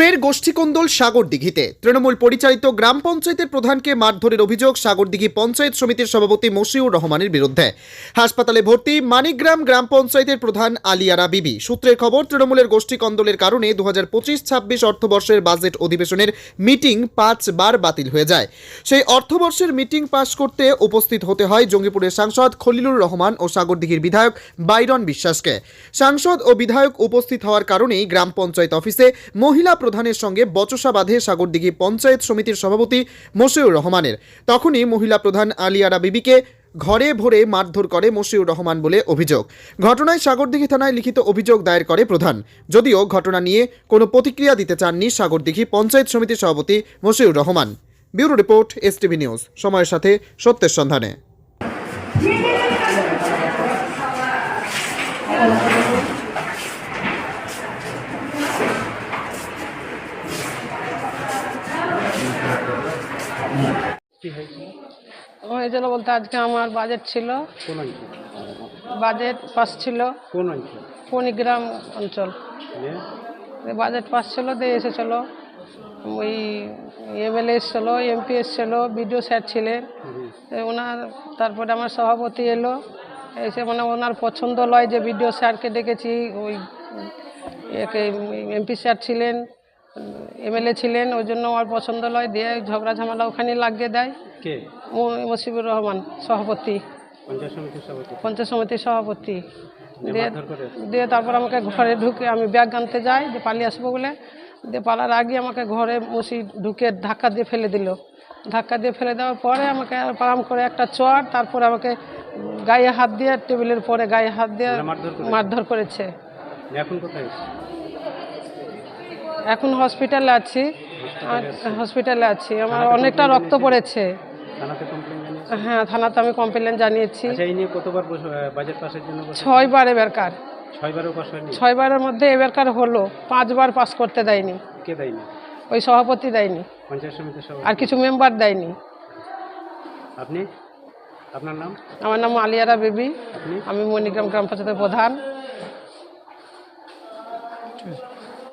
ফের গোষ্ঠীকন্দল সাগরদিঘিতে। তৃণমূল পরিচালিত গ্রাম পঞ্চায়েতের প্রধানকে মারধরের অভিযোগ সাগরদিঘি পঞ্চায়েত সমিতির সভাপতি মশিউর রহমানের বিরুদ্ধে। হাসপাতালে ভর্তি মানিকগ্রাম গ্রাম পঞ্চায়েতের প্রধান আলিয়ারা বিবি। সূত্রের খবর, তৃণমূলের গোষ্ঠীকন্দলের কারণে দু হাজার পঁচিশ ছাব্বিশ অর্থবর্ষের বাজেট অধিবেশনের মিটিং পাঁচবার বাতিল হয়ে যায়। সেই অর্থবর্ষের মিটিং পাশ করতে উপস্থিত হতে হয় জঙ্গিপুরের সাংসদ খলিলুর রহমান ও সাগরদিঘির বিধায়ক বাইরন বিশ্বাসকে। সাংসদ ও বিধায়ক উপস্থিত হওয়ার কারণেই গ্রাম পঞ্চায়েত অফিসে মহিলা প্রধানের সঙ্গে বচসা বাঁধে সাগরদিঘি পঞ্চায়েত সমিতির সভাপতি মশিউর রহমানের। তখনই মহিলা প্রধান আলিয়ারা বিবিকে ঘরে ভরে মারধর করে মশিউর রহমান বলে অভিযোগ। ঘটনায় সাগরদিঘি থানায় লিখিত অভিযোগ দায়ের করে প্রধান। যদিও ঘটনা নিয়ে কোনো প্রতিক্রিয়া দিতে চাননি সাগরদিঘি পঞ্চায়েত সমিতির সভাপতি Moshiur Rahman. Bureau report STV news. সময়ের সাথে সত্যের সন্ধানে। হয়েছিল হয়েছিল বলতে আজকে আমার বাজেট ছিল। বাজেট পাস ছিল ফণিগ্রাম অঞ্চল। বাজেট পাস ছিল দিয়ে এসেছিল। ওই এমএলএ এসেছিল এমপি এসেছিল বিডিও স্যার ছিলেন। ওনার তারপরে আমার সভাপতি এলো। এসে মানে ওনার পছন্দ লয় যে বিডিও স্যারকে ডেকেছি ওই এমপি স্যার ছিলেন। এমএলএ ছিলেন ওই জন্য আমার পছন্দ লয় দিয়ে ঝগড়া ঝামেলা ওখানে লাগিয়ে দেয়। কে? মো- মুজিবুর রহমান সভাপতি। পঞ্চায়েত সমিতির সভাপতি। দিয়ে তারপর আমাকে ঘরে ঢুকে আমি ব্যাগ আনতে যাই যে পালিয়ে আসব বলে। দিয়ে পালার আগে আমাকে ঘরে মুসি ঢুকে ধাক্কা দিয়ে ফেলে দিল। ধাক্কা দিয়ে ফেলে দেওয়ার পরে আমাকে পারাম করে একটা চট তারপরে আমাকে গায়ে হাত দিয়ে টেবিলের পরে গায়ে হাত দিয়ে মারধর করেছে? নিয়ে এখন কোথায়? এখন হসপিটালে আছি। হসপিটালে আছি। আমার অনেকটা রক্ত পড়েছে। হ্যাঁ থানাতে আমি কমপ্লেন জানিয়েছি। আচ্ছা ছয়বার এবারকার। ছয়বারের মধ্যে এবারকার হলো। পাঁচবার পাস করতে দেয়নি। ওই সভাপতি দেয়নি। আর কিছু মেম্বার দেয়নি। আপনি? আপনার নাম? আমার নাম আলিয়ারা বেবি। আমি মণিগ্রাম গ্রাম পঞ্চায়েতের প্রধান।